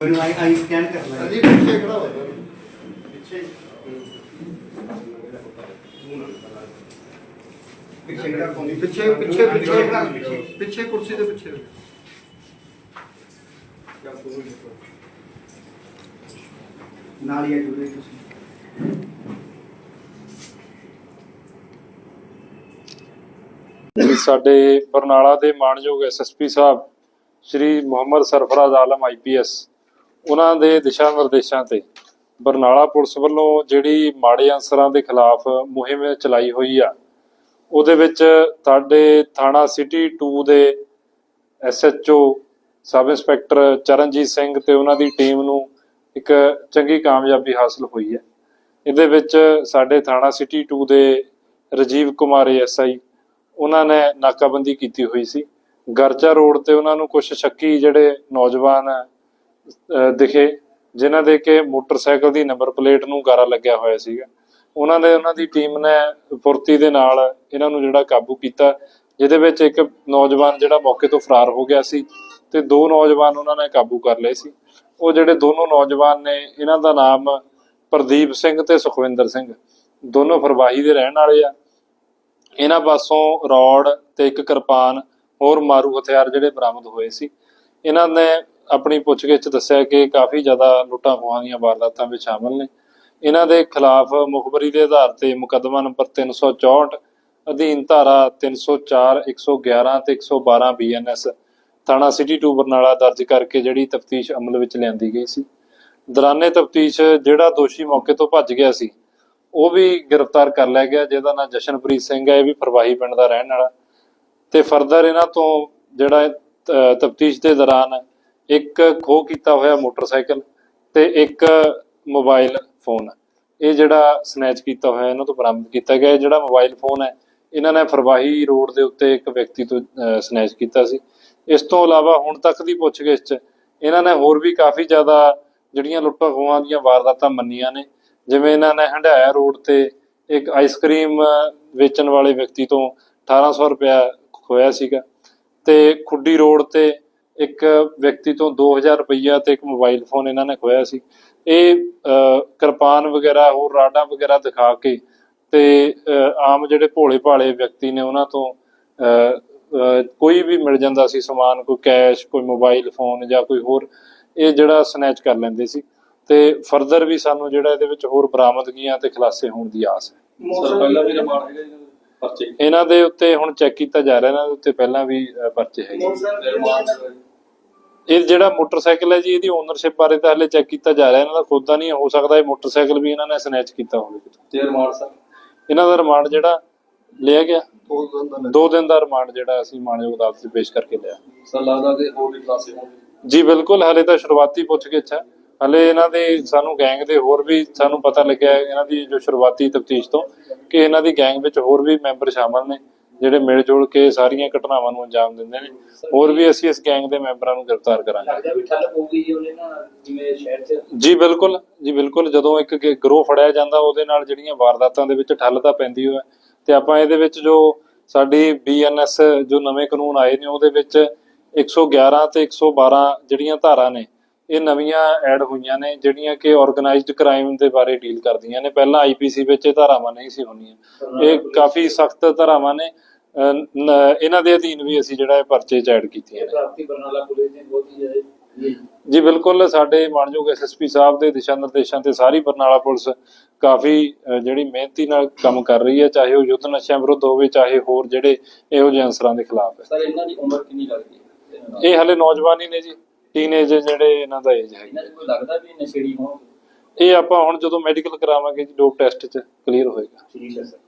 ਮੈਨੂੰ ਆਈ I scan ਕਰਨਾ ਹੈ ਅਜੀ ਪਿੱਛੇ ਖੜਾ ਹੋਇਆ ਪਿੱਛੇ ਪਿੱਛੇ ਕਿਹੜਾ ਕੋਨੀ ਪਿੱਛੇ ਪਿੱਛੇ ਪਿੱਛੇ ਪਿੱਛੇ ਕੁਰਸੀ ਦੇ ਪਿੱਛੇ। ਨਾਲ ਹੀ ਆ ਜੁੜੇ ਤੁਸੀਂ। ਸਾਡੇ ਬਰਨਾਲਾ ਦੇ ਮਾਨਯੋਗ ਐਸਐਸਪੀ ਸਾਹਿਬ ਸ਼੍ਰੀ ਮੁਹੰਮਦ ਸਰਫਰਾਜ਼ ਆਲਮ ਆਈਪੀਐਸ ਉਹਨਾਂ ਦੇ ਦਿਸ਼ਾ ਨਿਰਦੇਸ਼ਾਂ ਤੇ ਬਰਨਾਲਾ ਪੁਲਿਸ ਵੱਲੋਂ ਜਿਹੜੀ ਮਾੜੇ ਅਨਸਰਾਂ ਦੇ ਖਿਲਾਫ ਮੁਹਿੰਮ ਚਲਾਈ ਹੋਈ ਆ, ਉਹਦੇ ਵਿੱਚ ਸਾਡੇ ਥਾਣਾ ਸਿਟੀ 2 ਦੇ SHO sub inspector Charanjit Singh ਤੇ ਉਹਨਾਂ ਦੀ ਟੀਮ ਨੂੰ ਇੱਕ ਚੰਗੀ ਕਾਮਯਾਬੀ ਹਾਸਲ ਹੋਈ ਹੈ। ਇਹਦੇ ਵਿੱਚ ਸਾਡੇ ਥਾਣਾ ਸਿਟੀ 2 ਦੇ ਰਜੀਵ ਕੁਮਾਰ ਐਸਆਈ ਉਹਨਾਂ ਨੇ ਨਾਕਾਬੰਦੀ ਕੀਤੀ ਹੋਈ ਸੀ। ਗਰਚਾ ਰੋਡ ਤੇ ਉਹਨਾਂ ਨੂੰ ਕੁਝ ਸ਼ੱਕੀ ਜਿਹੜੇ ਨੌਜਵਾਨ ਦਿਖੇ, ਜਿਨ੍ਹਾਂ ਦੇ ਕਿ ਮੋਟਰਸਾਈਕਲ ਦੀ ਨੰਬਰ ਪਲੇਟ ਨੂੰ ਗਾਰਾ ਲੱਗਿਆ ਹੋਇਆ ਸੀਗਾ। ਉਹਨਾਂ ਨੇ ਉਹਨਾਂ ਦੀ ਟੀਮ ਨੇ ਫੁਰਤੀ ਦੇ ਨਾਲ ਇਹਨਾਂ ਨੂੰ ਜਿਹੜਾ ਕਾਬੂ ਕੀਤਾ, ਜਿਹਦੇ ਵਿੱਚ ਇੱਕ ਨੌਜਵਾਨ ਜਿਹੜਾ ਮੌਕੇ ਤੋਂ ਫਰਾਰ ਹੋ ਗਿਆ ਸੀ ਤੇ ਦੋ ਨੌਜਵਾਨ ਉਹਨਾਂ ਨੇ ਕਾਬੂ ਕਰ ਲਏ ਸੀ। ਉਹ ਜਿਹੜੇ ਦੋਨੋਂ ਨੌਜਵਾਨ ਨੇ, ਇਹਨਾਂ ਦਾ ਨਾਮ ਪ੍ਰਦੀਪ ਸਿੰਘ ਤੇ ਸੁਖਵਿੰਦਰ ਸਿੰਘ। ਦੋਨੋਂ ਫਰਵਾਹੀ ਦੇ ਰਹਿਣ ਵਾਲੇ ਆ। ਇਹਨਾਂ ਪਾਸੋਂ ਰੌੜ ਤੇ ਇੱਕ ਕਿਰਪਾਨ ਹੋਰ ਮਾਰੂ ਹਥਿਆਰ ਜਿਹੜੇ ਬਰਾਮਦ ਹੋਏ ਸੀ। ਇਹਨਾਂ ਨੇ ਆਪਣੀ ਪੁੱਛਗਿੱਛ ਦੱਸਿਆ ਕਿ ਕਾਫੀ ਜ਼ਿਆਦਾ ਲੁੱਟਾਂ ਖੋਹਾਂ ਦੀਆਂ ਵਾਰਦਾਤਾਂ ਵਿੱਚ ਸ਼ਾਮਲ ਨੇ। ਇਹਨਾਂ ਦੇ ਖਿਲਾਫ ਮੁਖਬਰੀ ਦੇ ਆਧਾਰ ਤੇ ਮੁਕੱਦਮਾ ਨੰਬਰ 364 ਅਧੀਨ ਧਾਰਾ 304 111 ਤੇ 112 ਬੀਐਨਐਸ ਥਾਣਾ ਸਿਟੀ 2 ਬਰਨਾਲਾ ਦਰਜ ਕਰਕੇ ਜਿਹੜੀ ਤਫਤੀਸ਼ ਅਮਲ ਵਿੱਚ ਲਿਆਂਦੀ ਗਈ ਸੀ। ਦੌਰਾਨੇ ਤਫਤੀਸ਼ ਜਿਹੜਾ ਦੋਸ਼ੀ ਮੌਕੇ ਤੋਂ ਭੱਜ ਗਿਆ ਸੀ, ਉਹ ਵੀ ਗ੍ਰਿਫਤਾਰ ਕਰ ਲਿਆ ਗਿਆ, ਜਿਹਦਾ ਨਾਮ ਜਸ਼ਨਪ੍ਰੀਤ ਸਿੰਘ ਹੈ, ਇਹ ਵੀ ਫਰਵਾਹੀ ਪਿੰਡ ਦਾ ਰਹਿਣ ਵਾਲਾ। ਤੇ ਫਰਦਰ ਇਹਨਾਂ ਤੋਂ ਜਿਹੜਾ ਤਫਤੀਸ਼ ਦੇ ਦੌਰਾਨ ਇੱਕ ਖੋਹ ਕੀਤਾ ਹੋਇਆ ਮੋਟਰਸਾਈਕਲ ਤੇ ਇੱਕ ਮੋਬਾਈਲ ਫੋਨ। ਇਹ ਜਿਹੜਾ ਸਨੈਚ ਕੀਤਾ ਹੋਇਆ, ਇਹਨਾਂ ਤੋਂ ਬਰਾਮਦ ਕੀਤਾ ਗਿਆ। ਜਿਹੜਾ ਮੋਬਾਈਲ ਫੋਨ ਹੈ, ਇਹਨਾਂ ਨੇ ਫਰਵਾਹੀ ਰੋਡ ਦੇ ਉੱਤੇ ਇੱਕ ਵਿਅਕਤੀ ਤੋਂ ਸਨੈਚ ਕੀਤਾ ਸੀ। ਇਸ ਤੋਂ ਇਲਾਵਾ ਹੁਣ ਤੱਕ ਦੀ ਪੁੱਛਗਿੱਛ 'ਚ ਇਹਨਾਂ ਨੇ ਹੋਰ ਵੀ ਕਾਫੀ ਜ਼ਿਆਦਾ ਜਿਹੜੀਆਂ ਲੁੱਟਾਂ ਖੋਹਾਂ ਦੀਆਂ ਵਾਰਦਾਤਾਂ ਮੰਨੀਆਂ ਨੇ। ਜਿਵੇਂ ਇਹਨਾਂ ਨੇ ਹੰਡਾਇਆ ਰੋਡ ਤੇ ਇੱਕ ਆਈਸਕ੍ਰੀਮ ਵੇਚਣ ਵਾਲੇ ਵਿਅਕਤੀ ਤੋਂ 1800 ਰੁਪਇਆ ਖੋਇਆ ਸੀਗਾ ਤੇ ਖੁੱਡੀ ਰੋਡ ਤੇ ਇੱਕ ਵਿਅਕਤੀ ਤੋਂ 2000 ਰੁਪਈਆ ਤੇ ਇੱਕ ਮੋਬਾਈਲ ਫੋਨ ਇਹਨਾਂ ਨੇ ਖੋਇਆ ਸੀ। ਇਹ ਕਿਰਪਾਨ ਵਗੈਰਾ ਹੋਰ ਰਾਡਾਂ ਵਗੈਰਾ ਦਿਖਾ ਕੇ ਤੇ ਆਮ ਜਿਹੜੇ ਭੋਲੇ ਭਾਲੇ ਵਿਅਕਤੀ ਨੇ ਉਹਨਾਂ ਤੋਂ ਕੋਈ ਵੀ ਮਿਲ ਜਾਂਦਾ ਸੀ ਸਮਾਨ ਕੋਈ ਕੈਸ਼ ਕੋਈ ਮੋਬਾਈਲ ਫੋਨ ਜਾਂ ਕੋਈ ਹੋਰ ਇਹ ਜਿਹੜਾ ਸਨੈਚ ਕਰ ਲੈਂਦੇ ਸੀ। ਤੇ ਫਰਦਰ ਵੀ ਸਾਨੂੰ ਜਿਹੜਾ ਇਹਦੇ ਵਿੱਚ ਹੋਰ ਬਰਾਮਦਗੀਆਂ ਤੇ ਖੁਲਾਸੇ ਹੋਣ ਦੀ ਆਸ ਹੈ। ਸਰ ਪਹਿਲਾਂ ਵੀ ਰਿਮਾਂਡ ਹੈਗਾ ਜੀ ਪਰਚੇ? ਇਹਨਾਂ ਦੇ ਉੱਤੇ ਹੁਣ ਚੈੱਕ ਕੀਤਾ ਜਾ ਰਿਹਾ ਇਹਨਾਂ ਦੇ ਉੱਤੇ ਪਹਿਲਾਂ ਵੀ ਪਰਚੇ ਹੈਗੇ। ਇਹ ਜਿਹੜਾ ਮੋਟਰਸਾਈਕਲ ਹੈ ਜੀ ਇਹਦੀ ਓਨਰਸ਼ਿਪ ਬਾਰੇ ਤਾਂ ਹਲੇ ਚੈੱਕ ਕੀਤਾ ਜਾ ਰਿਹਾ ਇਹਨਾਂ ਦਾ ਖੁਦ ਦਾ ਨਹੀਂ ਹੋ ਸਕਦਾ ਇਹ ਮੋਟਰਸਾਈਕਲ ਵੀ ਇਹਨਾਂ ਨੇ ਸਨੈਚ ਕੀਤਾ ਹੋਵੇ ਕਿਤੋਂ। ਤੇ ਰਿਮਾਂਡ ਸਰ? ਇਹਨਾਂ ਦਾ ਰਿਮਾਂਡ ਜਿਹੜਾ ਲਿਆ ਗਿਆ। ਉਹ ਦੰਦਾਂ ਨੇ ਦੋ ਦਿਨ ਦਾ ਰਿਮਾਂਡ ਜਿਹੜਾ ਅਸੀਂ ਮਾਨਯੋਗ ਅਦਾਲਤ 'ਚ ਪੇਸ਼ ਕਰਕੇ ਲਿਆ। ਸਰ ਲੱਗਦਾ ਕਿ ਹੋਰ ਵੀ ਕਲਾਸੇ ਹੋਣਗੇ। ਜੀ ਬਿਲਕੁਲ ਹਲੇ ਤਾਂ ਸ਼ੁਰੂਆਤੀ ਪੁੱਛਗਿੱਛ ਹੈ। ਹਲੇ ਇਹਨਾਂ ਦੇ ਸਾਨੂੰ ਗੈਂਗ ਦੇ ਹੋਰ ਵੀ ਸਾਨੂੰ ਪਤਾ ਲੱਗਿਆ ਇਹਨਾਂ ਦੀ ਜੋ ਸ਼ੁਰੂਆਤੀ ਤਫਤੀਸ਼ ਤੋਂ ਕਿ ਇਹਨਾਂ ਦੀ ਗੈਂਗ ਵਿੱਚ ਹੋਰ ਵੀ ਮੈਂਬਰ ਸ਼ਾਮਲ ਨੇ। ਜਿਹੜੇ ਮਿਲ ਜੁਲ ਕੇ ਸਾਰੀਆਂ ਘਟਨਾਵਾਂ ਨੂੰ ਅੰਜਾਮ ਦਿੰਦੇ ਨੇ। ਹੋਰ ਵੀ ਅਸੀਂ ਇਸ ਗੈਂਗ ਦੇ ਮੈਂਬਰਾਂ ਨੂੰ ਗ੍ਰਿਫਤਾਰ ਕਰਾਂਗੇ। ਜੀ ਬਿਲਕੁਲ ਜੀ ਬਿਲਕੁਲ ਜਦੋਂ ਇੱਕ ਗਰੋਹ ਫੜਿਆ ਜਾਂਦਾ ਉਹਦੇ ਨਾਲ ਜਿਹੜੀਆਂ ਵਾਰਦਾਤਾਂ ਦੇ ਵਿੱਚ ਠੱਲ ਤਾਂ ਪੈਂਦੀ ਹੋਇਆ ਤੇ ਆਪਾਂ ਇਹਦੇ ਵਿੱਚ ਜੋ ਸਾਡੀ ਬੀਐਨਐਸ ਜੋ ਨਵੇਂ ਕਾਨੂੰਨ ਆਏ ਨੇ ਉਹਦੇ ਵਿੱਚ 111 ਤੇ 112 ਜਿਹੜੀਆਂ ਧਾਰਾ ਨੇ ਇਹ ਨਵੀਆਂ ਐਡ ਹੋਈਆਂ ਨੇ ਜਿਹੜੀਆਂ ਕਿ ਆਰਗੇਨਾਈਜ਼ਡ ਕ੍ਰਾਈਮ ਦੇ ਬਾਰੇ ਡੀਲ ਕਰਦੀਆਂ ਨੇ। ਪਹਿਲਾਂ ਆਈਪੀਸੀ ਵਿੱਚ ਇਹ ਧਾਰਾਵਾਂ ਨਹੀਂ ਸੀ ਹੁੰਦੀਆਂ ਇਹ ਕਾਫੀ ਸਖਤ ਧਾਰਾਵਾਂ ਨੇ। ਇਹਨਾਂ ਦੇ ਅਧੀਨ ਵੀ ਅਸੀਂ ਜਿਹੜਾ ਇਹ ਪਰਚੇ ਚ ਐਡ ਕੀਤੀਆਂ ਨੇ। ਜੀ। ਬਿਲਕੁਲ ਸਾਡੇ ਮਾਨਯੋਗ ਐਸਐਸਪੀ ਸਾਹਿਬ ਦੇ ਦਿਸ਼ਾ ਨਿਰਦੇਸ਼ਾਂ ਤੇ ਸਾਰੀ ਬਰਨਾਲਾ ਪੁਲਿਸ ਕਾਫੀ ਜਿਹੜੀ ਮਿਹਨਤੀ ਨਾਲ ਕੰਮ ਕਰ ਰਹੀ ਹੈ ਚਾਹੇ ਉਹ ਯੁੱਧ ਨਸ਼ਿਆਂ ਵਿਰੁੱਧ ਹੋਵੇ ਚਾਹੇ ਹੋਰ ਜਿਹੜੇ ਇਹੋ ਜਿਹੇ ਅਨਸਰਾਂ ਦੇ ਖਿਲਾਫ ਹੈ। ਸਰ ਇਹਨਾਂ ਦੀ ਉਮਰ ਕਿੰਨੀ ਲੱਗਦੀ ਹੈ? ਇਹ ਹਲੇ ਨੌਜਵਾਨ ਹੀ ਨੇ ਜੀ। ਟੀਨੇਜ ਜਿਹੜੇ ਇਹਨਾਂ ਦਾ ਏਜ ਹੈ ਚ ਕੋਈ ਲੱਗਦਾ ਵੀ ਨਸ਼ੇੜੀ ਹੋਣਗੇ? ਇਹ ਆਪਾਂ ਹੁਣ ਜਦੋਂ ਮੈਡੀਕਲ ਕਰਾਵਾਂਗੇ ਜੀ ਡੋਪ ਟੈਸਟ 'ਚ ਕਲੀਅਰ ਹੋਏਗਾ। ਠੀਕ ਹੈ ਸਰ